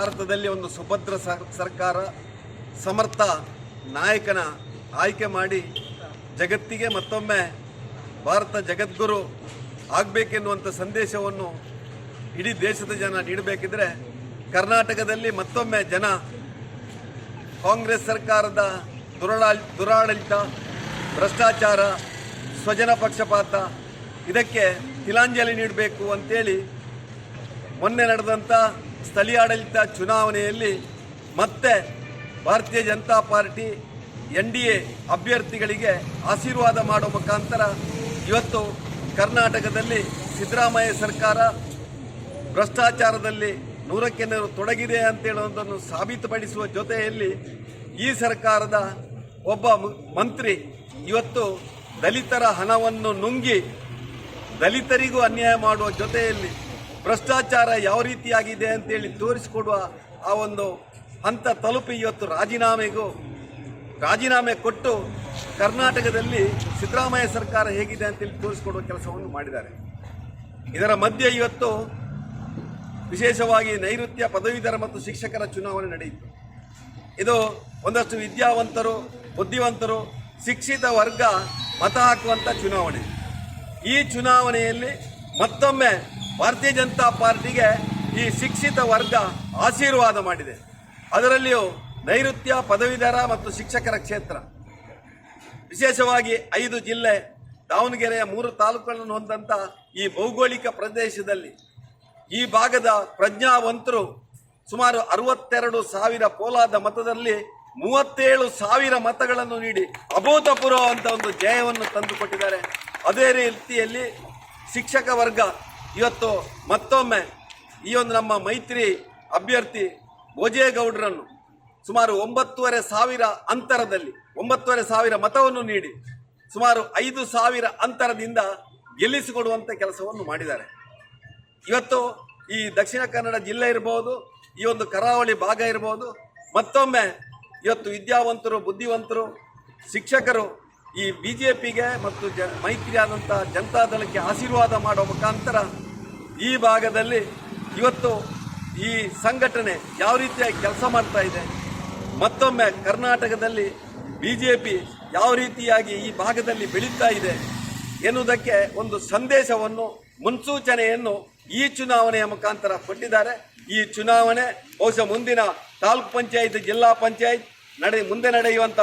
ಭಾರತದಲ್ಲಿ ಒಂದು ಸುಭದ್ರ ಸರ್- ಸರ್ಕಾರ, ಸಮರ್ಥ ನಾಯಕನ ಆಯ್ಕೆ ಮಾಡಿ ಜಗತ್ತಿಗೆ ಮತ್ತೊಮ್ಮೆ ಭಾರತ ಜಗದ್ಗುರು ಆಗಬೇಕೆನ್ನುವಂಥ ಸಂದೇಶವನ್ನು ಇಡೀ ದೇಶದ ಜನ ನೀಡಬೇಕಿದ್ರೆ ಕರ್ನಾಟಕದಲ್ಲಿ ಮತ್ತೊಮ್ಮೆ ಜನ ಕಾಂಗ್ರೆಸ್ ಸರ್ಕಾರದ ದುರಳಾ ದುರಾಡಳಿತ, ಭ್ರಷ್ಟಾಚಾರ, ಸ್ವಜನ ಪಕ್ಷಪಾತ, ಇದಕ್ಕೆ ತಿಲಾಂಜಲಿ ನೀಡಬೇಕು ಅಂತೇಳಿ ಮೊನ್ನೆ ನಡೆದಂಥ ಸ್ಥಳೀಯ ಆಡಳಿತ ಚುನಾವಣೆಯಲ್ಲಿ ಮತ್ತೆ Bharatiya Janata party N D A ಅಭ್ಯರ್ಥಿಗಳಿಗೆ ಆಶೀರ್ವಾದ ಮಾಡೋ ಮುಖಾಂತರ ಇವತ್ತು ಕರ್ನಾಟಕದಲ್ಲಿ ಸಿದ್ದರಾಮಯ್ಯ ಸರ್ಕಾರ ಭ್ರಷ್ಟಾಚಾರದಲ್ಲಿ ನೂರಕ್ಕೆ ನೂರು ತೊಡಗಿದೆ ಅಂತೇಳುವುದನ್ನು ಸಾಬೀತುಪಡಿಸುವ ಜೊತೆಯಲ್ಲಿ ಈ ಸರ್ಕಾರದ ಒಬ್ಬ ಮಂತ್ರಿ ಇವತ್ತು ದಲಿತರ ಹಣವನ್ನು ನುಂಗಿ ದಲಿತರಿಗೂ ಅನ್ಯಾಯ ಮಾಡುವ ಜೊತೆಯಲ್ಲಿ ಭ್ರಷ್ಟಾಚಾರ ಯಾವ ರೀತಿಯಾಗಿದೆ ಅಂತೇಳಿ ತೋರಿಸಿಕೊಡುವ ಆ ಒಂದು ಹಂತ ತಲುಪಿ ಇವತ್ತು ರಾಜೀನಾಮೆಗೂ ರಾಜೀನಾಮೆ ಕೊಟ್ಟು ಕರ್ನಾಟಕದಲ್ಲಿ ಸಿದ್ದರಾಮಯ್ಯ ಸರ್ಕಾರ ಹೇಗಿದೆ ಅಂತೇಳಿ ತೋರಿಸಿಕೊಡುವ ಕೆಲಸವನ್ನು ಮಾಡಿದ್ದಾರೆ. ಇದರ ಮಧ್ಯೆ ಇವತ್ತು ವಿಶೇಷವಾಗಿ ನೈಋತ್ಯ ಪದವೀಧರ ಮತ್ತು ಶಿಕ್ಷಕರ ಚುನಾವಣೆ ನಡೆಯಿತು. ಇದು ಒಂದಷ್ಟು ವಿದ್ಯಾವಂತರು, ಬುದ್ಧಿವಂತರು, ಶಿಕ್ಷಿತ ವರ್ಗ ಮತ ಹಾಕುವಂಥ ಚುನಾವಣೆ. ಈ ಚುನಾವಣೆಯಲ್ಲಿ ಮತ್ತೊಮ್ಮೆ ಭಾರತೀಯ ಜನತಾ ಪಾರ್ಟಿಗೆ ಈ ಶಿಕ್ಷಿತ ವರ್ಗ ಆಶೀರ್ವಾದ ಮಾಡಿದೆ. ಅದರಲ್ಲಿಯೂ ನೈಋತ್ಯ ಪದವೀಧರ ಮತ್ತು ಶಿಕ್ಷಕರ ಕ್ಷೇತ್ರ. ವಿಶೇಷವಾಗಿ ಐದು ಜಿಲ್ಲೆ ದಾವಣಗೆರೆಯ ಮೂರು ತಾಲೂಕುಗಳನ್ನು ಹೊಂದಂತ ಈ ಭೌಗೋಳಿಕ ಪ್ರದೇಶದಲ್ಲಿ ಈ ಭಾಗದ ಪ್ರಜ್ಞಾವಂತರು ಸುಮಾರು ಅರವತ್ತೆರಡು ಸಾವಿರ ಪೋಲಾದ ಮತದಲ್ಲಿ ಮೂವತ್ತೇಳು ಸಾವಿರ ಮತಗಳನ್ನು ನೀಡಿ ಅಭೂತಪೂರ್ವ ಅಂತ ಒಂದು ಜಯವನ್ನು ತಂದುಕೊಟ್ಟಿದ್ದಾರೆ. ಅದೇ ರೀತಿಯಲ್ಲಿ ಶಿಕ್ಷಕ ವರ್ಗ ಇವತ್ತು ಮತ್ತೊಮ್ಮೆ ಈ ಒಂದು ನಮ್ಮ ಮೈತ್ರಿ ಅಭ್ಯರ್ಥಿ ಭೋಜೇಗೌಡರನ್ನು ಸುಮಾರು ಒಂಬತ್ತುವರೆ ಸಾವಿರ ಅಂತರದಲ್ಲಿ, ಒಂಬತ್ತುವರೆ ಸಾವಿರ ಮತವನ್ನು ನೀಡಿ ಸುಮಾರು ಐದು ಸಾವಿರ ಅಂತರದಿಂದ ಗೆಲ್ಲಿಸಿಕೊಡುವಂಥ ಕೆಲಸವನ್ನು ಮಾಡಿದ್ದಾರೆ. ಇವತ್ತು ಈ ದಕ್ಷಿಣ ಕನ್ನಡ ಜಿಲ್ಲೆ ಇರಬಹುದು ಈ ಒಂದು ಕರಾವಳಿ ಭಾಗ ಇರಬಹುದು ಮತ್ತೊಮ್ಮೆ ಇವತ್ತು ವಿದ್ಯಾವಂತರು, ಬುದ್ಧಿವಂತರು, ಶಿಕ್ಷಕರು ಈ ಬಿ ಜೆ ಪಿಗೆ ಮತ್ತು ಜ ಮೈತ್ರಿ ಆದಂಥ ಜನತಾದಳಕ್ಕೆ ಆಶೀರ್ವಾದ ಮಾಡುವ ಮುಖಾಂತರ ಈ ಭಾಗದಲ್ಲಿ ಇವತ್ತು ಈ ಸಂಘಟನೆ ಯಾವ ರೀತಿಯಾಗಿ ಕೆಲಸ ಮಾಡ್ತಾ ಇದೆ, ಮತ್ತೊಮ್ಮೆ ಕರ್ನಾಟಕದಲ್ಲಿ ಬಿ ಜೆ ಪಿ ಯಾವ ರೀತಿಯಾಗಿ ಈ ಭಾಗದಲ್ಲಿ ಬೆಳೀತಾ ಇದೆ ಎನ್ನುವುದಕ್ಕೆ ಒಂದು ಸಂದೇಶವನ್ನು, ಮುನ್ಸೂಚನೆಯನ್ನು ಈ ಚುನಾವಣೆಯ ಮುಖಾಂತರ ಕೊಟ್ಟಿದ್ದಾರೆ. ಈ ಚುನಾವಣೆ ಬಹುಶಃ ಮುಂದಿನ ತಾಲೂಕ್ ಪಂಚಾಯತ್, ಜಿಲ್ಲಾ ಪಂಚಾಯತ್ ನಡೆ, ಮುಂದೆ ನಡೆಯುವಂತ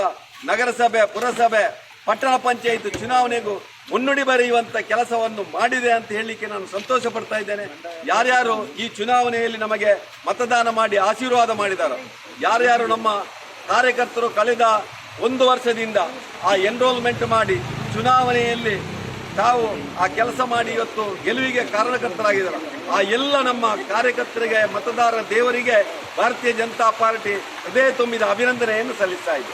ನಗರಸಭೆ, ಪುರಸಭೆ ಪಟ್ಟಣ ಪಂಚಾಯತ್ ಚುನಾವಣೆಗೂ ಮುನ್ನುಡಿ ಬರೆಯುವಂತ ಕೆಲಸವನ್ನು ಮಾಡಿದೆ ಅಂತ ಹೇಳಲಿಕ್ಕೆ ನಾನು ಸಂತೋಷ ಪಡ್ತಾ ಇದ್ದೇನೆ. ಯಾರ್ಯಾರು ಈ ಚುನಾವಣೆಯಲ್ಲಿ ನಮಗೆ ಮತದಾನ ಮಾಡಿ ಆಶೀರ್ವಾದ ಮಾಡಿದಾರೋ, ಯಾರ್ಯಾರು ನಮ್ಮ ಕಾರ್ಯಕರ್ತರು ಕಳೆದ ಒಂದು ವರ್ಷದಿಂದ ಆ ಎನ್ರೋಲ್ಮೆಂಟ್ ಮಾಡಿ ಚುನಾವಣೆಯಲ್ಲಿ ತಾವು ಆ ಕೆಲಸ ಮಾಡಿ ಇವತ್ತು ಗೆಲುವಿಗೆ ಕಾರಣಕರ್ತರಾಗಿದ್ದಾರೆ. ಆ ಎಲ್ಲ ನಮ್ಮ ಕಾರ್ಯಕರ್ತರಿಗೆ, ಮತದಾರ ದೇವರಿಗೆ ಭಾರತೀಯ ಜನತಾ ಪಾರ್ಟಿ ಹೃದಯ ತುಂಬಿದ ಅಭಿನಂದನೆಯನ್ನು ಸಲ್ಲಿಸ್ತಾ ಇದೆ